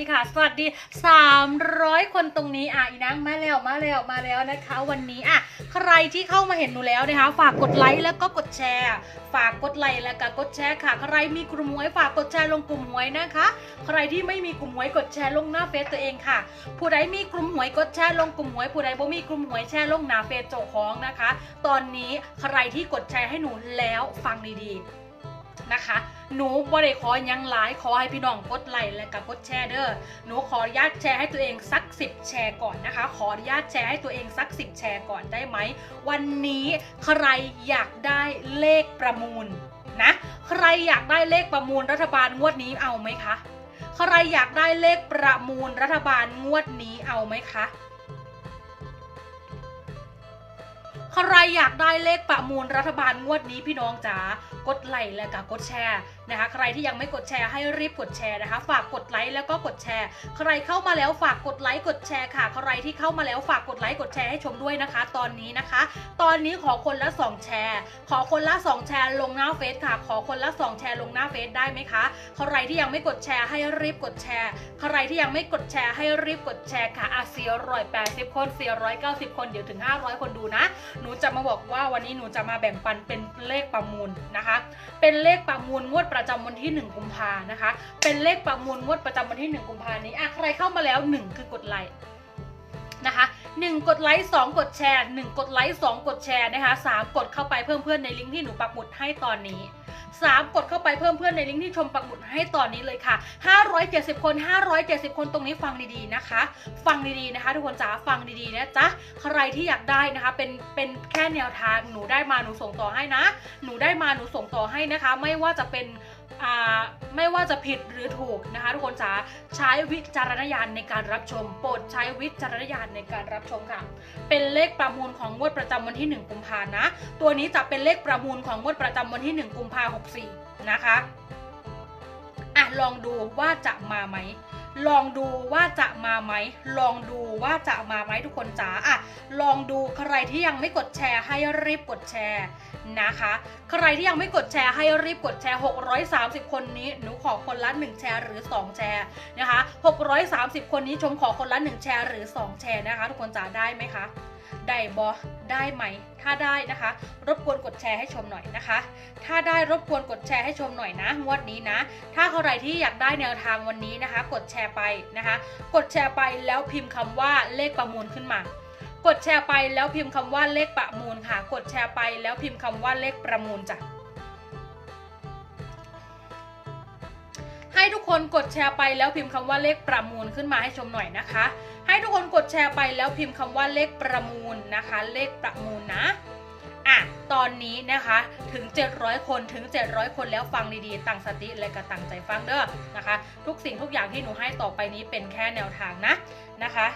ดีค่ะสวัสดีสวัสดี 300 คนตรงนี้อะอีนังมาแล้วมาแล้วมาแล้วนะคะ วันนี้อะใครที่เข้ามาเห็นหนูแล้วนะคะ ฝากกดไลค์แล้วก็กดแชร์ ฝากกดไลค์แล้วก็กดแชร์ค่ะ ใครมีกลุ่มหวยฝากกดแชร์ลงกลุ่มหวยนะคะ ใครที่ไม่มีกลุ่มหวยกดแชร์ลงหน้าเฟซตัวเองค่ะ ผู้ใดมีกลุ่มหวยกดแชร์ลงกลุ่มหวยผู้ใดบ่มีกลุ่มหวยแชร์ลงหน้าเฟซเจ้าของนะคะ ตอนนี้ใครที่กดแชร์ให้หนูแล้วฟังดีๆ นะคะ หนูบ่ได้ขอยังหลายขอให้พี่น้องกดไลค์และก็กดแชร์เด้อหนูขออนุญาตแชร์ให้ตัวเองสัก 10 แชร์ก่อนนะคะ ขออนุญาตแชร์ให้ตัวเองสัก 10 แชร์ก่อนได้ไหม วันนี้ใครอยากได้เลขประมูลนะใครอยากได้เลขประมูลรัฐบาลงวดนี้เอาไหมคะใครอยากได้เลขประมูลรัฐบาลงวดนี้เอาไหมคะ ใครอยากได้เลขประมูลรัฐบาลงวดนี้พี่น้องจ๋ากดไลค์และก็กดแชร์ นะคะ ใครที่ยังไม่กดแชร์ให้รีบกดแชร์นะคะ ฝากกดไลค์แล้วก็กดแชร์ ใครเข้ามาแล้วฝากกดไลค์กดแชร์ค่ะ ใครที่เข้ามาแล้วฝากกดไลค์กดแชร์ให้ชมด้วยนะคะ ตอนนี้นะคะ ตอนนี้ขอคนละ 2 แชร์ ขอคนละ 2 แชร์ลงหน้าเฟซค่ะ ขอคนละ 2 แชร์ลงหน้าเฟซได้ไหมคะ ใครที่ยังไม่กดแชร์ให้รีบกดแชร์ ใครที่ยังไม่กดแชร์ให้รีบกดแชร์ค่ะอะ480คน490คนเดี๋ยวถึง500คนดูนะ หนูจะมาบอกว่าวันนี้หนูจะมาแบ่งปันเป็นเลขประมูลนะคะ เป็นเลขประมูลงวดประจำวันที่ 1 กุมภานะคะ เป็นเลขประมูลงวดประจำวันที่ 1 กุมภานี้อะใครเข้ามาแล้ว 1 คือกดไลค์นะคะ1กดไลค์2กดแชร์1กดไลค์2กดแชร์นะคะ3กดเข้าไปเพิ่มเพื่อนในลิงก์ที่หนูปักหมุดให้ตอนนี้3กดเข้าไปเพิ่มเพื่อนในลิงก์ที่ชมปักหมุดให้ตอนนี้เลยค่ะ 570 คน 570 คนตรงนี้ฟังดีๆนะคะ ฟังดีๆนะคะทุกคนจ๋าฟังดีๆนะจ๊ะใครที่อยากได้นะคะเป็นเป็นแค่แนวทางหนูได้มาหนูส่งต่อให้นะ หนูได้มาหนูส่งต่อให้นะคะ ไม่ว่าจะเป็น ไม่ว่าจะผิดหรือถูกนะคะทุกคนจ๋าใช้วิจารณญาณในการรับชม โปรดใช้วิจารณญาณในการรับชมค่ะ เป็นเลขประมูลของงวดประจำวันที่ 1 กุมภานะ ตัวนี้จะเป็นเลขประมูลของงวดประจำวันที่ 1 กุมภาหกสี่นะคะอะลองดูว่าจะมาไหม ลองดูว่าจะมาไหม ลองดูว่าจะมาไหมทุกคนจ๋าอะลองดูใครที่ยังไม่กดแชร์ให้รีบกดแชร์นะคะ ใครที่ยังไม่กดแชร์ให้รีบกดแชร์ 630 คนนี้หนูขอคนละ 1 แชร์หรือ 2 แชร์นะคะ 630 คนนี้ชมขอคนละ 1 แชร์หรือ 2 แชร์นะคะ ทุกคนจ๋าได้ไหมคะ ได้บอได้ไหม ถ้าได้นะคะ รบกวนกดแชร์ให้ชมหน่อยนะคะ ถ้าได้รบกวนกดแชร์ให้ชมหน่อยนะงวดนี้นะ ถ้าใครที่อยากได้แนวทางวันนี้นะคะ กดแชร์ไปนะคะ กดแชร์ไปแล้วพิมพ์คำว่าเลขประมูลขึ้นมากดแชร์ไปแล้วพิมพ์คำว่าเลขประมูลค่ะ กดแชร์ไปแล้วพิมพ์คำว่าเลขประมูลจ้ะให้ทุกคนกดแชร์ไปแล้วพิมพ์คำว่าเลขประมูลขึ้นมาให้ชมหน่อยนะคะ ให้ทุกคนกดแชร์ไปแล้วพิมพ์คำว่าเลขประมูลนะคะ เลขประมูลนะอะตอนนี้นะคะถึง 700 คนถึง 700 คนแล้วฟังดีๆตั้งสติและก็ตั้งใจฟังเด้อนะคะ ทุกสิ่งทุกอย่างที่หนูให้ต่อไปนี้เป็นแค่แนวทางนะนะคะ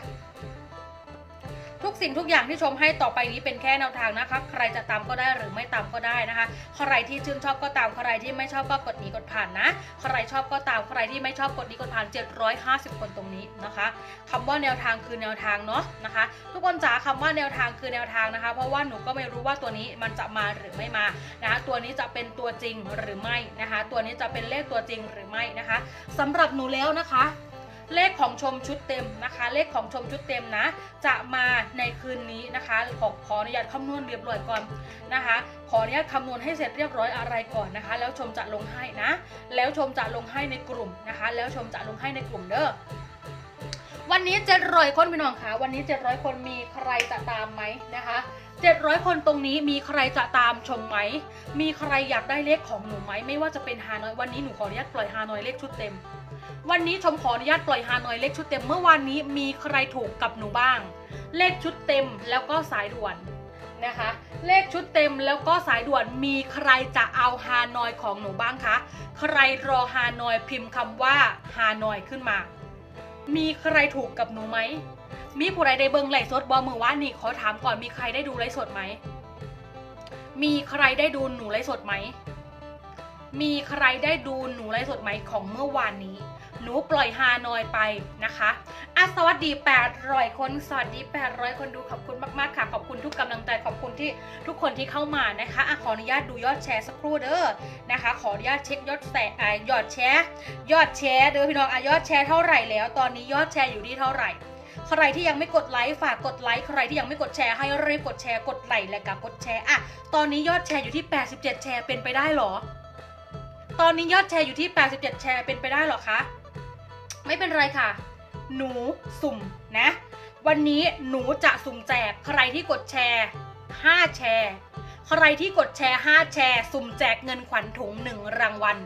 ทุกสิ่งทุกอย่างที่ชมให้ต่อไปนี้เป็นแค่แนวทางนะคะ ใครจะตามก็ได้หรือไม่ตามก็ได้นะคะ ใครที่ชื่นชอบก็ตาม ใครที่ไม่ชอบก็กดหนีกดผ่านนะ ใครชอบก็ตาม ใครที่ไม่ชอบกดหนีกดผ่าน 750 คนตรงนี้นะคะคำว่าแนวทางคือแนวทางเนาะนะคะ ทุกคนจ๋าคำว่าแนวทางคือแนวทางนะคะ เพราะว่าหนูก็ไม่รู้ว่าตัวนี้มันจะมาหรือไม่มานะคะตัวนี้จะเป็นตัวจริงหรือไม่นะคะ ตัวนี้จะเป็นเลขตัวจริงหรือไม่นะคะสำหรับหนูแล้วนะคะ เลขของชมชุดเต็มนะคะ เลขของชมชุดเต็มนะ จะมาในคืนนี้นะคะขอขออนุญาตคำนวณเรียบร้อยก่อนนะคะ ขออนุญาตคำนวณให้เสร็จเรียบร้อยอะไรก่อนนะคะ แล้วชมจะลงให้นะ แล้วชมจะลงให้ในกลุ่มนะคะ แล้วชมจะลงให้ในกลุ่มเด้อวันนี้เจ็ดร้อยคนพี่น้องคะวันนี้เจ็ดร้อยคนมีใครจะตามไหมนะคะเจ็ดร้อยคนตรงนี้มีใครจะตามชมไหม มีใครอยากได้เลขของหนูไหม ไม่ว่าจะเป็นฮานอย วันนี้หนูขออนุญาตปล่อยฮานอยเลขชุดเต็ม วันนี้ชมขออนุญาตปล่อยฮานอยเลขชุดเต็มเมื่อวานนี้มีใครถูกกับหนูบ้าง เลขชุดเต็มแล้วก็สายด่วนนะคะ เลขชุดเต็มแล้วก็สายด่วนมีใครจะเอาฮานอยของหนูบ้างคะใครรอฮานอยพิมพ์คำว่าฮานอยขึ้นมา มีใครถูกกับหนูไหมมีผู้ใดได้เบิ่งไลฟ์สดบอมือว่านี่ขอถามก่อนมีใครได้ดูไลฟ์สดไหมมีใครได้ดูหนูไลฟ์สดไหมมีใครได้ดูหนูไลฟ์สดไหมของเมื่อวานนี้ หนูปล่อยฮานอยไปนะคะอะสวัสดี 800 คน สวัสดี 800 คนดูขอบคุณมาก ๆ ค่ะ ขอบคุณทุกกำลังใจ ขอบคุณที่ทุกคนที่เข้ามานะคะอะขออนุญาตดูยอดแชร์สักครู่เด้อนะคะ ขออนุญาตเช็คยอดแสอ่ายอดแชร์ ยอดแชร์เด้อพี่น้องอะยอดแชร์เท่าไหร่แล้ว ตอนนี้ยอดแชร์อยู่ที่เท่าไหร่ใครที่ยังไม่กดไลค์ฝากกดไลค์ใครที่ยังไม่กดแชร์ให้รีบกดแชร์กดไลค์และกับกดแชร์อะตอนนี้ยอดแชร์อยู่ที่ 87 แชร์เป็นไปได้หรอ ตอนนี้ยอดแชร์อยู่ที่ 87 แชร์เป็นไปได้หรอคะ ไม่เป็นไรค่ะ หนูสุ่มนะ วันนี้หนูจะสุ่มแจกใครที่กดแชร์ 5 แชร์ใครที่กดแชร์ 5 แชร์ สุ่มแจกเงินขวัญถุง 1 รางวัล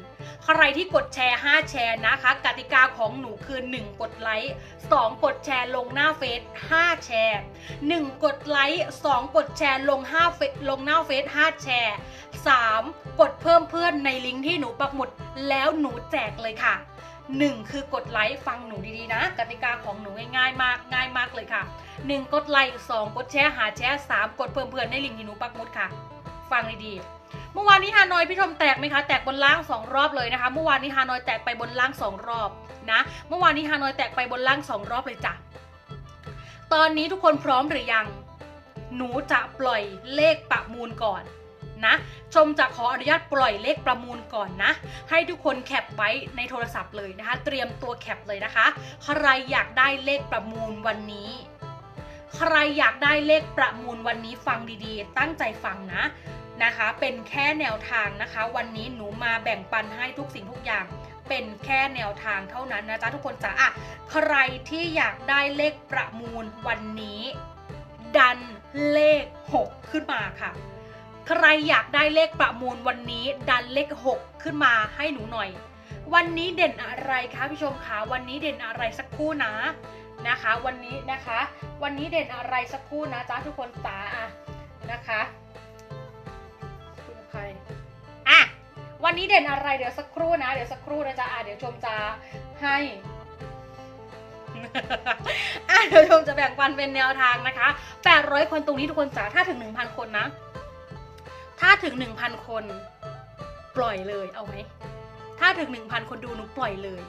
ใครที่กดแชร์ 5 แชร์นะคะ กติกาของหนูคือ 1 กดไลค์ 2 กดแชร์ลงหน้าเฟซ 5 แชร์ 1 กดไลค์ 2 กดแชร์ลง5เฟซลงหน้าเฟซ 5 แชร์ 3 กดเพิ่มเพื่อนในลิงก์ที่หนูปักหมุด แล้วหนูแจกเลยค่ะ 1คือกดไลค์ฟังหนูดีๆนะ กติกาของหนูง่ายๆมากง่ายมากเลยค่ะ1กดไลค์2กดแชร์หาแชร์3กดเพื่อนๆในลิงก์ที่หนูปักมุดค่ะ ฟังดีๆเมื่อวานนี้ฮานอยพี่ชมแตกไหมคะแตกบนล่าง2รอบเลยนะคะ เมื่อวานนี้ฮานอยแตกไปบนล่าง2รอบนะเมื่อวานนี้ฮานอยแตกไปบนล่าง2รอบเลยจ้ะตอนนี้ทุกคนพร้อมหรือยัง หนูจะปล่อยเลขประมูลก่อน นะ ชมจะขออนุญาตปล่อยเลขประมูลก่อนนะ ให้ทุกคนแคปไว้ในโทรศัพท์เลยนะคะ เตรียมตัวแคปเลยนะคะ ใครอยากได้เลขประมูลวันนี้ ใครอยากได้เลขประมูลวันนี้ฟังดีๆ ตั้งใจฟังนะนะคะ เป็นแค่แนวทางนะคะ วันนี้หนูมาแบ่งปันให้ทุกสิ่งทุกอย่างเป็นแค่แนวทางเท่านั้นนะจ๊ะทุกคนจ๋าอะใครที่อยากได้เลขประมูลวันนี้ ดันเลข 6 ขึ้นมาค่ะ ใครอยากได้เลขประมูลวันนี้ดันเลข 6 ขึ้นมาให้หนูหน่อย วันนี้เด่นอะไรคะพี่ชมคะวันนี้เด่นอะไรสักครู่นะนะคะ วันนี้นะคะ วันนี้เด่นอะไรสักครู่นะจ๊ะทุกคนจ๋าอะนะคะคุณใครอะวันนี้เด่นอะไรเดี๋ยวสักครู่นะ เดี๋ยวสักครู่นะจ๊ะอะเดี๋ยวชมจะให้อะเดี๋ยวชมจะแบ่งปันเป็นแนวทางนะคะ800คนตรงนี้ทุกคนจ๋าถ้าถึง 1,000 คนนะ ถ้าถึง 1,000 คน ปล่อยเลยเอาไหม ถ้าถึง 1,000 คนดูหนูปล่อยเลย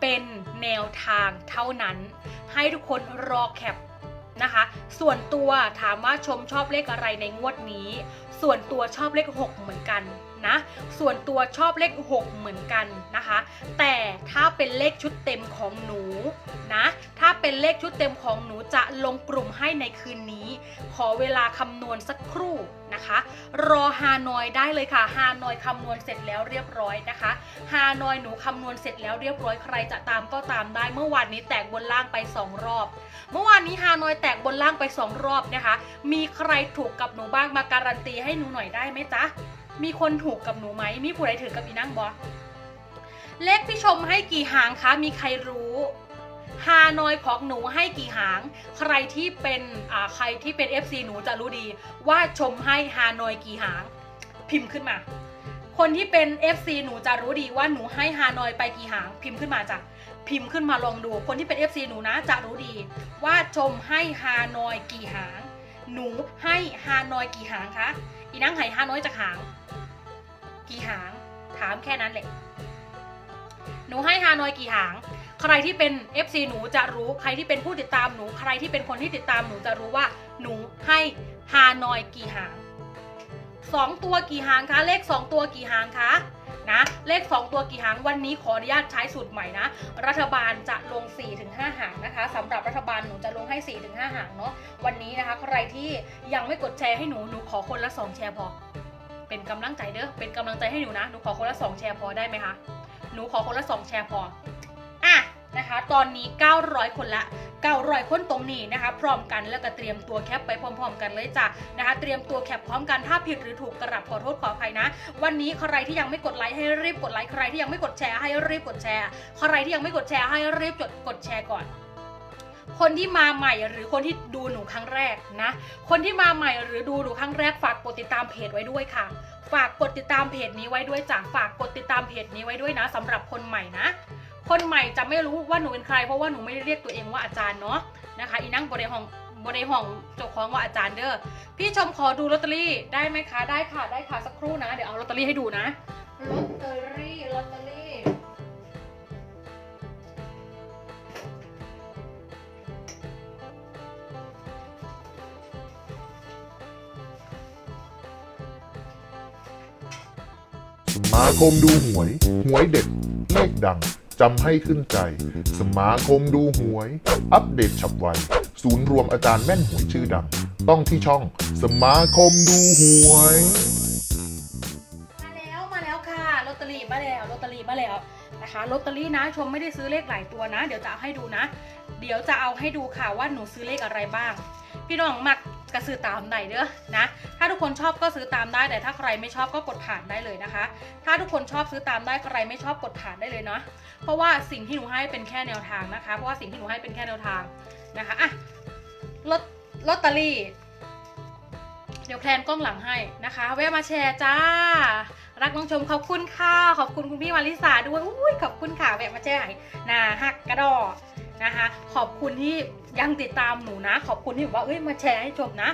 เป็นแนวทางเท่านั้น ให้ทุกคนรอแคปนะคะ ส่วนตัวถามว่าชมชอบเลขอะไรในงวดนี้ ส่วนตัวชอบเลข 6 เหมือนกัน นะ ส่วนตัวชอบเลข 6 เหมือนกันนะคะ แต่ถ้าเป็นเลขชุดเต็มของหนูนะ ถ้าเป็นเลขชุดเต็มของหนูจะลงกลุ่มให้ในคืนนี้ ขอเวลาคำนวณสักครู่นะคะ รอฮานอยได้เลยค่ะ ฮานอยคำนวณเสร็จแล้วเรียบร้อยนะคะ ฮานอยหนูคำนวณเสร็จแล้วเรียบร้อยใครจะตามก็ตามได้ เมื่อวานนี้แตกบนล่างไป 2 รอบ เมื่อวานนี้ฮานอยแตกบนล่างไป 2 รอบนะคะ มีใครถูกกับหนูบ้างมาการันตีให้หนูหน่อยได้ไหมจ๊ะ มีคนถูกกับหนูไหม มีผู้ใดถือกับอีนั่งบอเลขที่ชมให้กี่หางคะ มีใครรู้ฮานอยของหนูให้กี่หาง ใครที่เป็นอ่าใครที่เป็น FC หนูจะรู้ดี ว่าชมให้ฮานอยกี่หาง พิมพ์ขึ้นมา คนที่เป็น FC หนูจะรู้ดีว่าหนูให้ฮานอยไปกี่หาง พิมพ์ขึ้นมาจ้ะพิมพ์ขึ้นมาลองดู คนที่เป็น FC หนูนะจะรู้ดี ว่าชมให้ฮานอยกี่หาง หนูให้ฮานอยกี่หางคะ อีนั่งไห่ฮานอยจากหาง กี่หาง ถามแค่นั้นแหละ หนูให้ฮานอยกี่หาง ใครที่เป็น FC หนูจะรู้ ใครที่เป็นผู้ติดตามหนู ใครที่เป็นคนที่ติดตามหนูจะรู้ว่า หนูให้ฮานอยกี่หางสองตัวกี่หางคะ เลขสองตัวกี่หางคะ นะเลข 2 ตัวกี่หางวันนี้ขออนุญาตใช้สูตรใหม่นะ รัฐบาลจะลง 4-5 หางนะคะสำหรับรัฐบาลหนูจะลงให้ 4-5 หางเนาะวันนี้นะคะใครที่ยังไม่กดแชร์ให้หนูหนูขอคนละ 2 แชร์พอ เป็นกำลังใจเด้อเป็นกำลังใจให้หนูนะหนูขอคนละ 2 แชร์พอได้ไหมคะหนูขอคนละ 2 แชร์พอ นะคะ ตอนนี้ 900 คนละ 900 คนตรงนี้นะคะ พร้อมกันแล้วก็เตรียมตัวแคปไปพร้อม ๆ กันเลยจ้ะนะคะ เตรียมตัวแคปพร้อมกันถ้าผิดหรือถูกกระับขอโทษขออภัยนะ วันนี้ใครที่ยังไม่กดไลค์ให้รีบกดไลค์ใครที่ยังไม่กดแชร์ให้รีบกดแชร์ใครที่ยังไม่กดแชร์ให้รีบกดกดแชร์ก่อนคนที่มาใหม่หรือคนที่ดูหนูครั้งแรกนะ คนที่มาใหม่หรือดูหนูครั้งแรกฝากกดติดตามเพจไว้ด้วยค่ะ ฝากกดติดตามเพจนี้ไว้ด้วยจ้ะฝากกดติดตามเพจนี้ไว้ด้วยนะสำหรับคนใหม่นะ คนใหม่จะไม่รู้ว่าหนูเป็นใคร เพราะว่าหนูไม่ได้เรียกตัวเองว่าอาจารย์เนาะนะคะอีนั่งบริหองบริหองเจ้าของว่าอาจารย์เด้อพี่ชมขอดูลอตเตอรี่ได้ไหมคะได้ค่ะได้ค่ะสักครู่นะเดี๋ยวเอาลอตเตอรี่ให้ดูนะลอตเตอรี่ลอตเตอรี่สมาคมดูหวย หวยเด็ดเลขดัง จำให้ขึ้นใจ สมาคมดูหวย อัปเดตฉับไว ศูนย์รวมอาจารย์แม่นหวยชื่อดัง ต้องที่ช่องสมาคมดูหวย มาแล้วมาแล้วค่ะลอตเตอรี่มาแล้วลอตเตอรี่มาแล้วนะคะลอตเตอรี่นะชมไม่ได้ซื้อเลขหลายตัวนะ เดี๋ยวจะเอาให้ดูนะ เดี๋ยวจะเอาให้ดูค่ะว่าหนูซื้อเลขอะไรบ้าง พี่น้องมัก กระซื้อตามไหนเด้อนะ ถ้าทุกคนชอบก็ซื้อตามได้แต่ถ้าใครไม่ชอบก็กดผ่านได้เลยนะคะ ถ้าทุกคนชอบซื้อตามได้ใครไม่ชอบกดผ่านได้เลยเนาะเพราะว่าสิ่งที่หนูให้เป็นแค่แนวทางนะคะ เพราะว่าสิ่งที่หนูให้เป็นแค่แนวทางนะคะอะลอตลอตเตอรี่เดี๋ยวแพลนกล้องหลังให้นะคะ แวะมาแชร์จ้า รักน้องชมขอบคุณค่ะ ขอบคุณคุณพี่วาลิสาด้วยอุ้ยขอบคุณค่ะแวะมาแชร์ให้นาฮักกระดอนะคะ ขอบคุณที่ ยังติดตามหนูนะ ขอบคุณที่แบบว่าเอ้ยมาแชร์ให้ชมนะ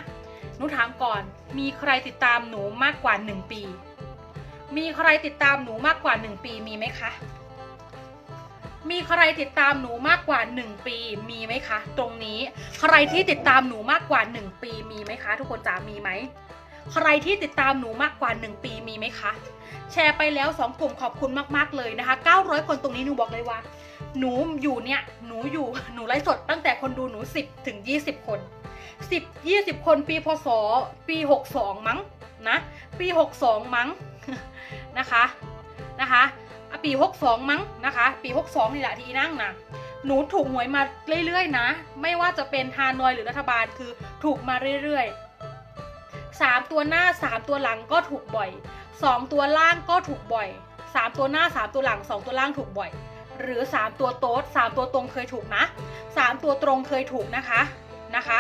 หนูถามก่อน มีใครติดตามหนูมากกว่า 1 ปี มีใครติดตามหนูมากกว่า 1 ปีมีไหมคะ มีใครติดตามหนูมากกว่า 1 ปีมีไหมคะ ตรงนี้ใครที่ติดตามหนูมากกว่า 1 ปีมีไหมคะ ทุกคนจ๋ามีไหมใครที่ติดตามหนูมากกว่า 1 ปีมีไหมคะ แชร์ไปแล้ว 2 กลุ่มขอบคุณมาก ๆ เลยนะคะ 900 คนตรงนี้หนูบอกเลยว่า หนูอยู่เนี่ย หนูอยู่ หนูไลฟ์สดตั้งแต่คนดูหนู 10 ถึง 20 คน 10 20 คนปีพศ ปี 62 มั้งนะ ปี 62 มั้งนะคะนะคะปี 62 มั้งนะคะ ปี 62 นี่แหละที่นั่งนะหนูถูกหวยมาเรื่อยๆนะ ไม่ว่าจะเป็นฮานอยหรือรัฐบาลคือถูกมาเรื่อยๆสามตัวหน้าสามตัวหลังก็ถูกบ่อยสองตัวล่างก็ถูกบ่อยสามตัวหน้าสามตัวหลังสองตัวล่างถูกบ่อย หรือสามตัวโต๊ดสามตัวตรงเคยถูกนะสามตัวตรงเคยถูกนะคะนะคะ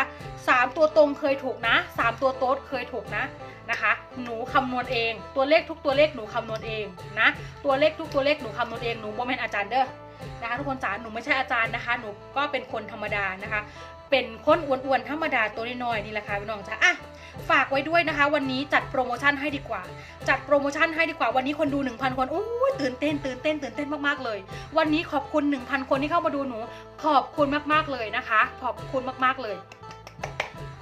สามตัวตรงเคยถูกนะสามตัวโต๊ดเคยถูกนะนะคะ หนูคำนวณเอง ตัวเลขทุกตัวเลขหนูคำนวณเองนะ ตัวเลขทุกตัวเลขหนูคำนวณเองหนูโมเมนอาจารย์เด้อนะคะทุกคนจ๋าหนูไม่ใช่อาจารย์นะคะ หนูก็เป็นคนธรรมดานะคะ เป็นคนอ้วนๆธรรมดาตัวน้อยๆนี่แหละค่ะพี่น้องจ๋าอะฝากไว้ด้วยนะคะ วันนี้จัดโปรโมชั่นให้ดีกว่า จัดโปรโมชั่นให้ดีกว่าวันนี้คนดู 1,000 คนโอ้ยตื่นเต้นตื่นเต้นตื่นเต้นมากๆเลย วันนี้ขอบคุณ 1,000 คนที่เข้ามาดูหนู ขอบคุณมากๆเลยนะคะ ขอบคุณมากๆเลย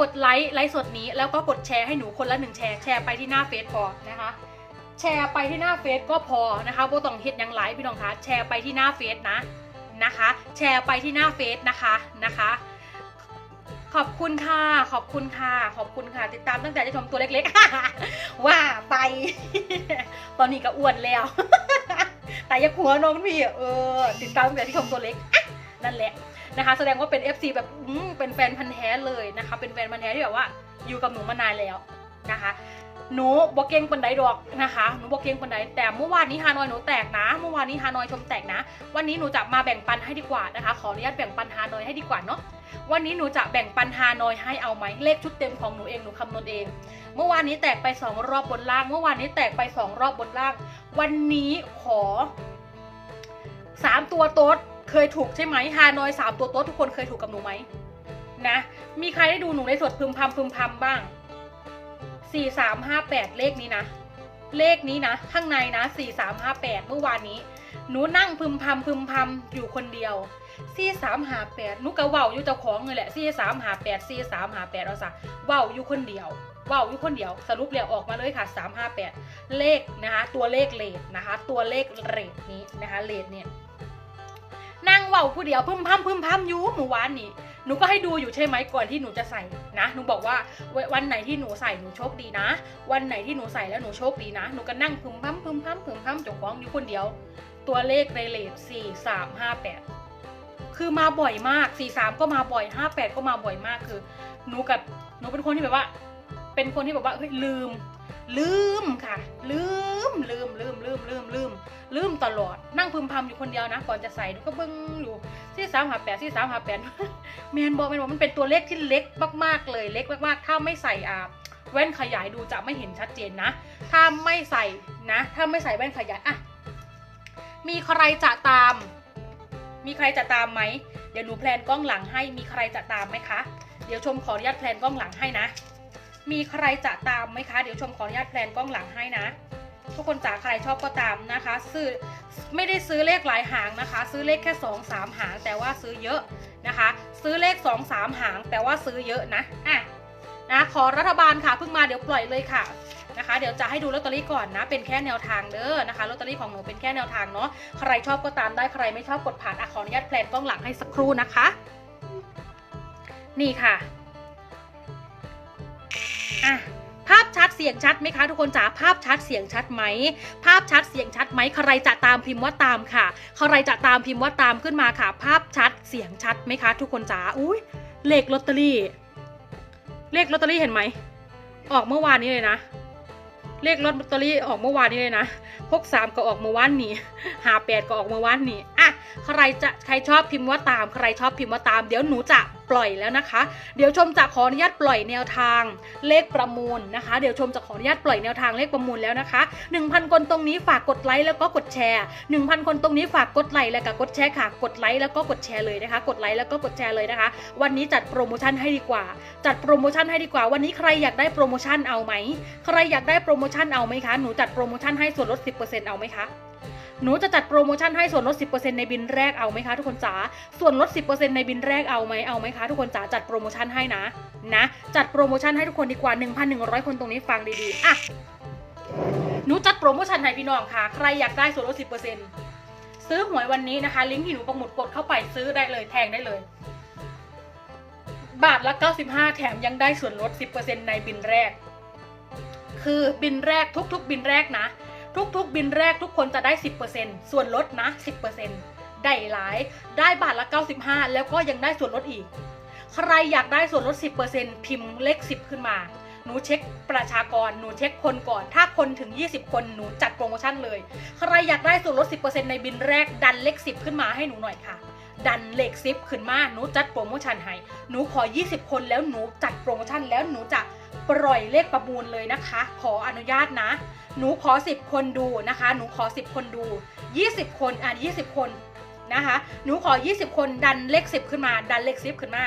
กดไลค์ไลฟ์สดนี้แล้วก็กดแชร์ให้หนูคนละหนึ่งแชร์แชร์ไปที่หน้าเฟซพอนะคะแชร์ไปที่หน้าเฟซก็พอนะคะโบต้องเฮ็ดยังไลฟ์พี่น้องคะแชร์ไปที่หน้าเฟซนะนะคะ แชร์ไปที่หน้าเฟซนะคะนะคะ ขอบคุณค่ะ ขอบคุณค่ะ ขอบคุณค่ะ ติดตามตั้งแต่จะชมตัวเล็กๆ ว่าไป ตอนนี้ก็อ้วนแล้ว แต่ยังหัวน้องพี่เออ ติดตามตั้งแต่ที่ชมตัวเล็ก นั่นแหละนะคะ แสดงว่าเป็น FC แบบเป็นแฟนพันธ์แท้เลยนะคะ เป็นแฟนพันธ์แท้ที่แบบว่าอยู่กับหนูมานานแล้วนะคะหนูบอกเก่งปันไดดอกนะคะหนูบอกเก่งปันไดแต่เมื่อวานนี้ฮานอยหนูแตกนะ เมื่อวานนี้ฮานอยชมแตกนะ วันนี้หนูจะมาแบ่งปันให้ดีกว่านะคะ ขออนุญาตแบ่งปันฮานอยให้ดีกว่าเนาะ วันนี้หนูจะแบ่งปันฮานอยให้เอาไหมเลขชุดเต็มของหนูเองหนูคำนวณเอง เมื่อวานนี้แตกไปสองรอบบนล่าง เมื่อวานนี้แตกไปสองรอบบนล่าง วันนี้ขอสามตัวโต๊ดเคยถูกใช่ไหมฮานอยสามตัวโต๊ดทุกคนเคยถูกกับหนูไหมนะมีใครได้ดูหนูในสดพึมพำพึมพำบ้างสี่สามห้าแปดเลขนี้นะ เลขนี้นะ ข้างในนะสี่สามห้าแปดเมื่อวานนี้ หนูนั่งพึมพำพึมพำอยู่คนเดียว สี่สามหาแปดนุกกะเว้าอยู่เจ้าของเลยแหละสี่สามหาแปดสี่สามหาแปดเอาซะเว้าอยู่คนเดียวเว้าอยู่คนเดียวสรุปแล้วออกมาเลยค่ะสามห้าแปดเลขนะคะตัวเลขเลทนะคะ ตัวเลขเรทนี้นะคะเลทเนี่ยนั่งเว้าผู้เดียวพึ่มพำพึ่มพำอยู่หมู่วานนี่หนูก็ให้ดูอยู่ใช่ไหมก่อนที่หนูจะใส่นะหนูบอกว่าวันไหนที่หนูใส่หนูโชคดีนะ วันไหนที่หนูใส่แล้วหนูโชคดีนะหนูก็นั่งพึมพำพึมพำพึมพำเจ้าของอยู่คนเดียว ตัวเลขในเลทสี่สามห้าแปด คือมาบ่อยมาก 43 ก็มาบ่อย 58 ก็มาบ่อยมากคือหนูกับหนูเป็นคนที่แบบว่า เป็นคนที่แบบว่าเฮ้ยลืม ลืมค่ะ ลืมลืมลืมลืมลืมลืมลืมตลอดนั่งพึมพำอยู่คนเดียวนะ ก่อนจะใส่หนูก็เบิ้งอยู่ที่สามหาแปดที่สามหาแปดแมนบอกแมนบอกมันเป็นตัวเลขที่เล็กมากๆเลยเล็กมากๆถ้าไม่ใส่อ่าแว่นขยายดูจะไม่เห็นชัดเจนนะ ถ้าไม่ใส่นะ ถ้าไม่ใส่แว่นขยายอะมีใครจะตาม มีใครจะตามไหม เดี๋ยวหนูแพลนกล้องหลังให้ มีใครจะตามไหมคะ เดี๋ยวชมขออนุญาตแพลนกล้องหลังให้นะ มีใครจะตามไหมคะ เดี๋ยวชมขออนุญาตแพลนกล้องหลังให้นะ ทุกคนจ๋าใครชอบก็ตามนะคะ ซื้อไม่ได้ซื้อเลขหลายหางนะคะ ซื้อเลขแค่2อสามหางแต่ว่าซื้อเยอะนะคะ ซื้อเลข2อสามหางแต่ว่าซื้อเยอะนะ อะนะขอรัฐบาลค่ะเพิ่งมาเดี๋ยวปล่อยเลยค่ะ นะคะ เดี๋ยวจะให้ดูลอตเตอรี่ก่อนนะ เป็นแค่แนวทางเด้อนะคะลอตเตอรี่ของหนูเป็นแค่แนวทางเนาะใครชอบก็ตามได้ใครไม่ชอบกดผ่านอะขออนุญาตแพลนกล้องหลังให้สักครู่นะคะ นี่ค่ะอะภาพชัดเสียงชัดไหมคะทุกคนจ๋าภาพชัดเสียงชัดไหมภาพชัดเสียงชัดไหมใครจะตามพิมพ์ว่าตามค่ะใครจะตามพิมพ์ว่าตามขึ้นมาค่ะ ภาพชัดเสียงชัดไหมคะ ทุกคนจ๋าอุ้ยเลขลอตเตอรี่ เลขลอตเตอรี่เห็นไหมออกเมื่อวานนี้เลยนะ เลขลอตเตอรี่ออกเมื่อวานนี้เลยนะพกสามก็ออกเมื่อวานนี้หาแปดก็ออกเมื่อวานนี้ อะใครจะใครชอบพิมพ์ว่าตาม ใครชอบพิมพ์ว่าตาม เดี๋ยวหนูจะปล่อยแล้วนะคะ เดี๋ยวชมจะขออนุญาตปล่อยแนวทางเลขประมูลนะคะ เดี๋ยวชมจะขออนุญาตปล่อยแนวทางเลขประมูลแล้วนะคะ 1,000 คนตรงนี้ฝากกดไลค์แล้วก็กดแชร์ 1,000 คนตรงนี้ฝากกดไลค์แล้วก็กดแชร์ค่ะ กดไลค์แล้วก็กดแชร์เลยนะคะ กดไลค์แล้วก็กดแชร์เลยนะคะ วันนี้จัดโปรโมชั่นให้ดีกว่า จัดโปรโมชั่นให้ดีกว่า วันนี้ใครอยากได้โปรโมชั่นเอาไหม ใครอยากได้โปรโมชั่นเอาไหมคะ หนูจัดโปรโมชั่นให้ส่วนลด 10%เอาไหมคะ หนูจะจัดโปรโมชั่นให้ส่วนลด 10%ในบินแรกเอาไหมคะทุกคนจ๋า ส่วนลด 10%ในบินแรกเอาไหมเอาไหมคะทุกคนจ๋าจัดโปรโมชั่นให้นะนะ จัดโปรโมชั่นให้ทุกคนดีกว่า 1,100 คนตรงนี้ฟังดีๆ อะ หนูจัดโปรโมชั่นให้พี่น้องค่ะ ใครอยากได้ส่วนลด 10%ซื้อหวยวันนี้นะคะ ลิงก์ที่หนูประมุดกดเข้าไปซื้อได้เลยแทงได้เลย บาทละ 95 แถมยังได้ส่วนลด 10%ในบินแรก คือบินแรกทุกๆ บินแรกนะ ทุกๆ บินแรกทุกคนจะได้ 10%ส่วนลดนะ 10%ได้หลายได้บาทละ 95 แล้วก็ยังได้ส่วนลดอีก ใครอยากได้ส่วนลด 10%พิมพ์เลข 10 ขึ้นมา หนูเช็คประชากร หนูเช็คคนก่อน ถ้าคนถึง 20 คน หนูจัดโปรโมชั่นเลย ใครอยากได้ส่วนลด 10%ในบินแรก ดันเลข 10 ขึ้นมาให้หนูหน่อยค่ะดันเลข10ขึ้นมา หนูจัดโปรโมชั่นให้ หนูขอ 20 คนแล้วหนูจัดโปรโมชั่นแล้วหนูจะปล่อยเลขประมูลเลยนะคะ ขออนุญาตนะ หนูขอ 10 คนดูนะคะ หนูขอ 10 คนดู 20 คนอะ20 คนนะคะ หนูขอ 20 คนดันเลข 10 ขึ้นมา ดันเลข 10 ขึ้นมา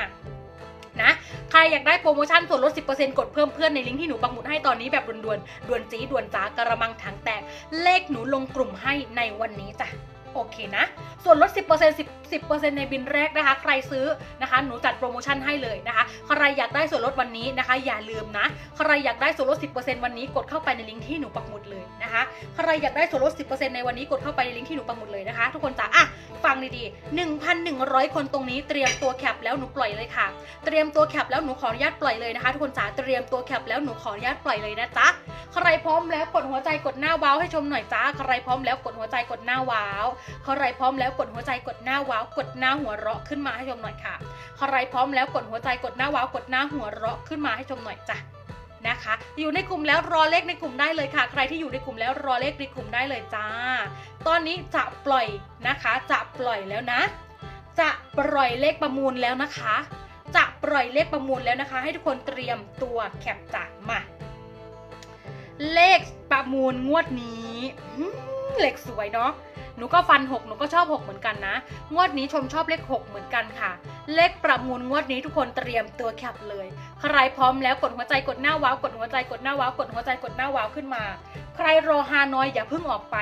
นะใครอยากได้โปรโมชั่นส่วนลด 10%กดเพิ่มเพื่อนในลิงก์ที่หนูปักหมุดให้ตอนนี้แบบด่วนๆด่วนจีดด่วนจ้ากระมังถังแตก เลขหนูลงกลุ่มให้ในวันนี้จ้ะ โอเคนะ ส่วนลด 10% 10 10%ในบินแรกนะคะ ใครซื้อนะคะ หนูจัดโปรโมชั่นให้เลยนะคะ ใครอยากได้ส่วนลดวันนี้นะคะ อย่าลืมนะ ใครอยากได้ส่วนลด 10%วันนี้กดเข้าไปในลิงก์ที่หนูปักหมุดเลยนะคะ ใครอยากได้ส่วนลด 10%ในวันนี้กดเข้าไปในลิงก์ที่หนูปักหมุดเลยนะคะ ทุกคนจ้าอะฟังดีๆ 1,100 คนตรงนี้เตรียมตัวแคปแล้วหนูปล่อยเลยค่ะ เตรียมตัวแคปแล้วหนูขออนุญาตปล่อยเลยนะคะ ทุกคนจ๋าเตรียมตัวแคปแล้วหนูขออนุญาตปล่อยเลยนะจ๊ะใครพร้อมแล้วกดหัวใจกดหน้าว้าวให้ชมหน่อยจ้าใครพร้อมแล้วกดหัวใจกดหน้าว้าวใครพร้อมแล้วกดหัวใจกดหน้าว้าวกดหน้าหัวเราะขึ้นมาให้ชมหน่อยค่ะใครพร้อมแล้วกดหัวใจกดหน้าว้าวกดหน้าหัวเราะขึ้นมาให้ชมหน่อยจ้ะนะคะอยู่ในกลุ่มแล้วรอเลขในกลุ่มได้เลยค่ะ ใครที่อยู่ในกลุ่มแล้วรอเลขในกลุ่มได้เลยจ้า ตอนนี้จะปล่อยนะคะจะปล่อยแล้วนะ จะปล่อยเลขประมูลแล้วนะคะ จะปล่อยเลขประมูลแล้วนะคะ ให้ทุกคนเตรียมตัวแคปจ้ะมาเลขประมูลงวดนี้เลขสวยเนาะ หนูก็ฟัน 6 หนูก็ชอบ 6 เหมือนกันนะ งวดนี้ชมชอบเลข 6 เหมือนกันค่ะ เลขประมูลงวดนี้ทุกคนเตรียมตัวแคปเลย ใครพร้อมแล้วกดหัวใจกดหน้าว้าวกดหัวใจกดหน้าว้าวกดหัวใจกดหน้าว้าวขึ้นมา ใครรอฮานอยอย่าเพิ่งออกไป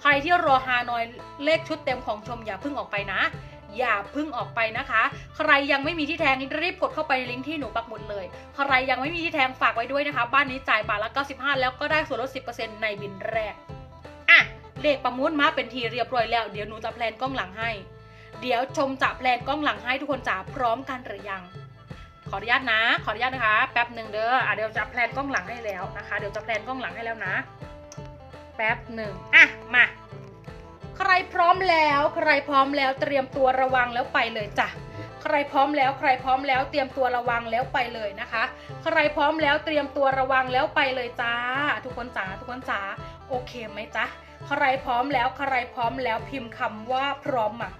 ใครที่รอฮานอยเลขชุดเต็มของชมอย่าเพิ่งออกไปนะอย่าพิ่งออกไปนะคะ ใครยังไม่มีที่แทงรีบกดเข้าไปในลิงก์ที่หนูปักหมุดเลย ใครยังไม่มีที่แทงฝากไว้ด้วยนะคะ บ้านนี้จ่ายบาทละ 95 แล้วก็ได้ส่วนลด 10%ในบินแรก อะ เลขประมูลมาเป็นทีเรียบร้อยแล้ว เดี๋ยวหนูจะแพลนกล้องหลังให้ เดี๋ยวชมจะแพลนกล้องหลังให้ทุกคนจ๋าพร้อมกันหรือยัง ขออนุญาตนะ ขออนุญาตนะคะแป๊บหนึ่งเด้ออะเดี๋ยวจะแพลนกล้องหลังให้แล้วนะคะ เดี๋ยวจะแพลนกล้องหลังให้แล้วนะ แป๊บหนึ่งอะมาใครพร้อมแล้วใครพร้อมแล้วเตรียมตัวระวังแล้วไปเลยจ้ะใครพร้อมแล้วใครพร้อมแล้วเตรียมตัวระวังแล้วไปเลยนะคะ ใครพร้อมแล้วเตรียมตัวระวังแล้วไปเลยจ้า ทุกคนจ๋าทุกคนจ๋าโอเคไหมจ๊ะ ใครพร้อมแล้วใครพร้อมแล้วพิมพ์คำว่าพร้อมมา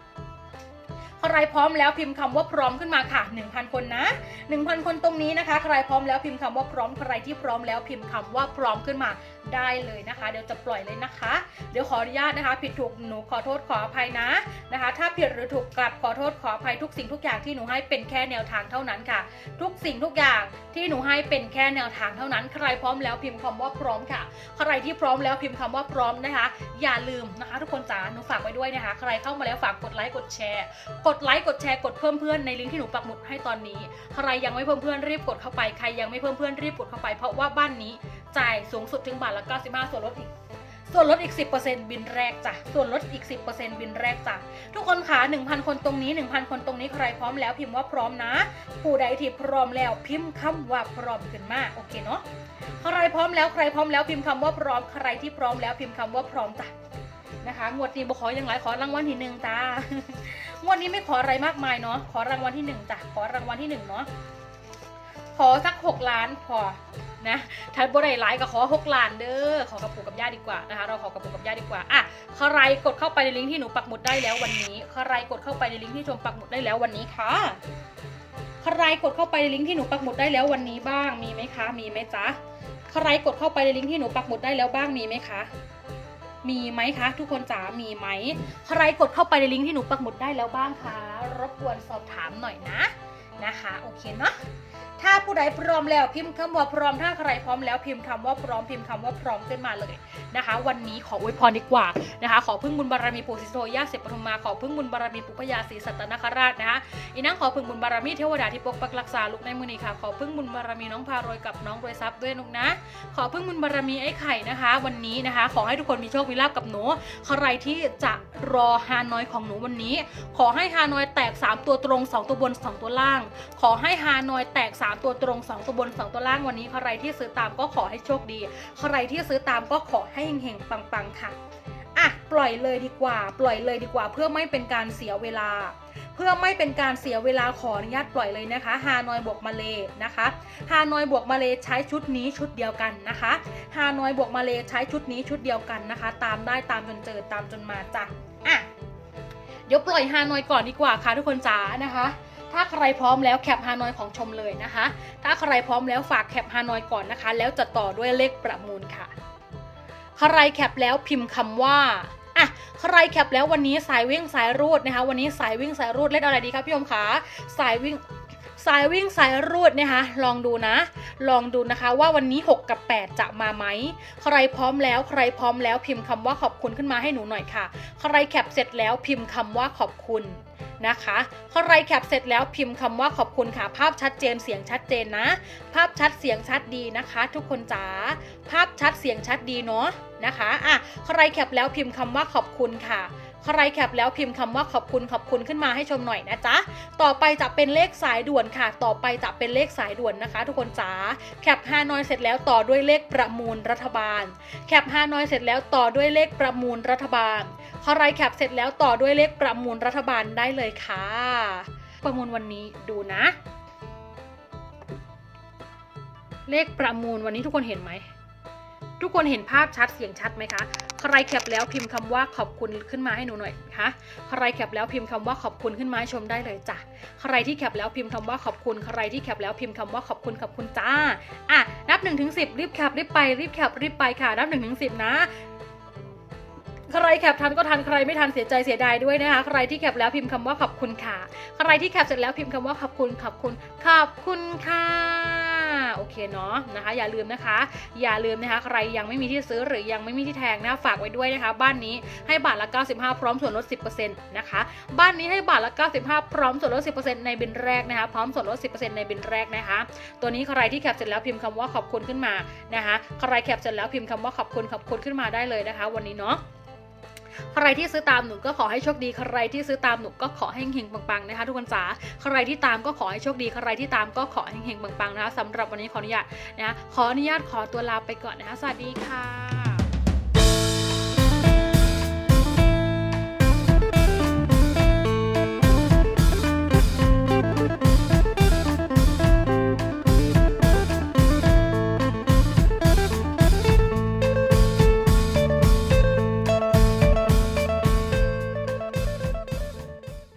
ใครพร้อมแล้วพิมพ์คำว่าพร้อมขึ้นมาค่ะ 1,000 คนนะ 1,000 คนตรงนี้นะคะ ใครพร้อมแล้วพิมพ์คำว่าพร้อม ใครที่พร้อมแล้วพิมพ์คำว่าพร้อมขึ้นมา ได้เลยนะคะ เดี๋ยวจะปล่อยเลยนะคะ เดี๋ยวขออนุญาตนะคะ ผิดถูกหนูขอโทษขออภัยนะนะคะ ถ้าผิดหรือถูกกลับขอโทษขออภัยทุกสิ่งทุกอย่างที่หนูให้เป็นแค่แนวทางเท่านั้นค่ะ ทุกสิ่งทุกอย่างที่หนูให้เป็นแค่แนวทางเท่านั้น ใครพร้อมแล้วพิมพ์คำว่าพร้อมค่ะ ใครที่พร้อมแล้วพิมพ์คำว่าพร้อมนะคะ อย่าลืมนะคะ ทุกคนจ๋าหนูฝากไว้ด้วยนะคะ ใครเข้ามาแล้วฝากกดไลค์กดแชร์ กดไลค์กดแชร์กดเพิ่มเพื่อนในลิงก์ที่หนูปักหมุดให้ตอนนี้ ใครยังไม่เพิ่มเพื่อนรีบกดเข้าไป ใครยังไม่เพิ่มเพื่อนรีบกดเข้าไป เพราะว่าบ้านนี้ จ่ายสูงสุดถึงบาทละ 95 ส่วนลดอีก ส่วนลดอีก 10%บินแรกจ้ะ ส่วนลดอีก 10%บินแรกจ้ะ ทุกคนคะ1,000 คนตรงนี้ 1,000 คนตรงนี้ใครพร้อมแล้วพิมพ์ว่าพร้อมนะ ผู้ใดที่พร้อมแล้วพิมพ์คำว่าพร้อมขึ้นมาโอเคเนาะ ใครพร้อมแล้วใครพร้อมแล้วพิมพ์คำว่าพร้อม ใครที่พร้อมแล้วพิมพ์คำว่าพร้อมจ้ะนะคะงวดนี้บขออย่างไรขอรางวัลที่หนึ่งจ้างวดนี้ไม่ขออะไรมากมายเนาะขอรางวัลที่หนึ่งจ้ะขอรางวัลที่หนึ่งเนาะขอสักหกล้านพอ นะถ้าบ่ได้หลายก็ขอหกล้านเด้อขอกระปุกกับย่าดีกว่านะคะเราขอกระปุกกับย่าดีกว่าอะใครกดเข้าไปในลิงก์ที่หนูปักหมุดได้แล้ววันนี้ใครกดเข้าไปในลิงก์ที่ชมปักหมุดได้แล้ววันนี้ค่ะใครกดเข้าไปในลิงก์ที่หนูปักหมุดได้แล้ววันนี้บ้างมีไหมคะ มีไหมจ๊ะใครกดเข้าไปในลิงก์ที่หนูปักหมุดได้แล้วบ้างมีไหมคะมีไหมคะทุกคนจ๋ามีไหมใครกดเข้าไปในลิงก์ที่หนูปักหมุดได้แล้วบ้างคะรบกวนสอบถามหน่อยนะนะคะ โอเคเนาะ ถ้าผู้ใดพร้อมแล้วพิมพ์คำว่าพร้อมถ้าใครพร้อมแล้วพิมพ์คำว่าพร้อมพิมพ์คำว่าพร้อมขึ้นมาเลยนะคะ วันนี้ขออวยพรดีกว่านะคะ ขอพึ่งบุญบารมีปู่สุโธย่าเสพปฐุมมาขอพึ่งบุญบารมีปู่พญาศรีสัตนคราชนะคะอีนั่งขอพึ่งบุญบารมีเทวดาที่ปกปักรักษาลูกในมือนี้ค่ะ ขอพึ่งบุญบารมีน้องพารวยกับน้องรวยทรัพย์ด้วยนุกนะ ขอพึ่งบุญบารมีไอ้ไข่นะคะ วันนี้นะคะ ขอให้ทุกคนมีโชคมีลาภกับหนูใครที่จะรอฮานอยของหนูวันนี้ ขอให้ฮานอยแตก 3 ตัวตรง 2 ตัวบน 2 ตัวล่าง ขอให้ฮานอยแตก 3ตัวตรง 2 ตัวบน 2 ตัวล่างวันนี้ ใครที่ซื้อตามก็ขอให้โชคดี ใครที่ซื้อตามก็ขอให้เฮงๆปังๆค่ะอะปล่อยเลยดีกว่า ปล่อยเลยดีกว่า เพื่อไม่เป็นการเสียเวลา เพื่อไม่เป็นการเสียเวลาขออนุญาตปล่อยเลยนะคะฮานอยบวกมาเลนะคะฮานอยบวกมาเลใช้ชุดนี้ชุดเดียวกันนะคะฮานอยบวกมาเลใช้ชุดนี้ชุดเดียวกันนะคะ ตามได้ตามจนเจอตามจนมาจ้ะอะเดี๋ยวปล่อยฮานอยก่อนดีกว่าค่ะทุกคนจ๋านะคะ ถ้าใครพร้อมแล้วแคปฮานอยของชมเลยนะคะ ถ้าใครพร้อมแล้วฝากแคปฮานอยก่อนนะคะ แล้วจะต่อด้วยเลขประมูลค่ะ ใครแคปแล้วพิมพ์คำว่าอะใครแคปแล้ววันนี้สายวิ่งสายรูดนะคะ วันนี้สายวิ่งสายรูดเล่นอะไรดีคะพี่ยมขาสายวิ่ง สายวิ่งสายรูดนะคะลองดูนะ ลองดูนะคะว่าวันนี้ 6 กับ 8 จะมาไหม ใครพร้อมแล้วใครพร้อมแล้วพิมพ์คำว่าขอบคุณขึ้นมาให้หนูหน่อยค่ะ ใครแคปเสร็จแล้วพิมพ์คำว่าขอบคุณนะคะใครแคปเสร็จแล้วพิมพ์คำว่าขอบคุณค่ะ ภาพชัดเจนเสียงชัดเจนนะ ภาพชัดเสียงชัดดีนะคะ ทุกคนจ๋าภาพชัดเสียงชัดดีเนาะนะคะอะใครแคปแล้วพิมพ์คำว่าขอบคุณค่ะ ใครแคปแล้วพิมพ์คำว่าขอบคุณขอบคุณขึ้นมาให้ชมหน่อยนะจ๊ะ ต่อไปจะเป็นเลขสายด่วนค่ะ ต่อไปจะเป็นเลขสายด่วนนะคะ ทุกคนจ๋า แคปฮานอยเสร็จแล้วต่อด้วยเลขประมูลรัฐบาล แคปฮานอยเสร็จแล้วต่อด้วยเลขประมูลรัฐบาล ใครแคปเสร็จแล้วต่อด้วยเลขประมูลรัฐบาลได้เลยค่ะ ประมูลวันนี้ดูนะ เลขประมูลวันนี้ทุกคนเห็นไหมทุกคนเห็นภาพชัดเสียงชัดไหมคะ ใครแคปแล้วพิมพ์คำว่าขอบคุณขึ้นมาให้หนูหน่อยคะใครแคปแล้วพิมพ์คำว่าขอบคุณขึ้นมาให้ชมได้เลยจ้ะใครที่แคปแล้วพิมพ์คำว่าขอบคุณ ใครที่แคปแล้วพิมพ์คำว่าขอบคุณขอบคุณจ้าอะนับ1นถึงสิรีบแคปรีบไปรีบแคปรีบไปค่ะนับ1นถึงสินะใครแคปทันก็ทันใครไม่ทันเสียใจเสียดายด้วยนะคะ ใครที่แคปแล้วพิมพ์คำว่าขอบคุณค่ะ ใครที่แคปเสร็จแล้วพิมพ์คำว่าขอบคุณขอบคุณขอบคุณค่ะ โอเคเนาะนะคะ อย่าลืมนะคะ อย่าลืมนะคะใครยังไม่มีที่ซื้อหรือยังไม่มีที่แทงนะฝากไว้ด้วยนะคะ บ้านนี้ให้บาทละ 95 พร้อมส่วนลด 10%นะคะบ้านนี้ให้บาทละ 95 พร้อมส่วนลด 10%ในบินแรกนะคะ พร้อมส่วนลด 10%ในบินแรกนะคะ ตัวนี้ใครที่แคปเสร็จแล้วพิมพ์คำว่าขอบคุณขึ้นมานะคะใครแคปเสร็จแล้วพิมพ์คำว่าขอบคุณขอบคุณขึ้นมาได้เลยนะคะ วันนี้เนาะ ใครที่ซื้อตามหนูก็ขอให้โชคดี ใครที่ซื้อตามหนูก็ขอให้เฮงๆปังๆนะคะทุกคนจ๋าใครที่ตามก็ขอให้โชคดี ใครที่ตามก็ขอให้เฮงๆปังๆนะคะสำหรับวันนี้ขออนุญาตนะคะขออนุญาตขอตัวลาไปก่อนนะคะสวัสดีค่ะ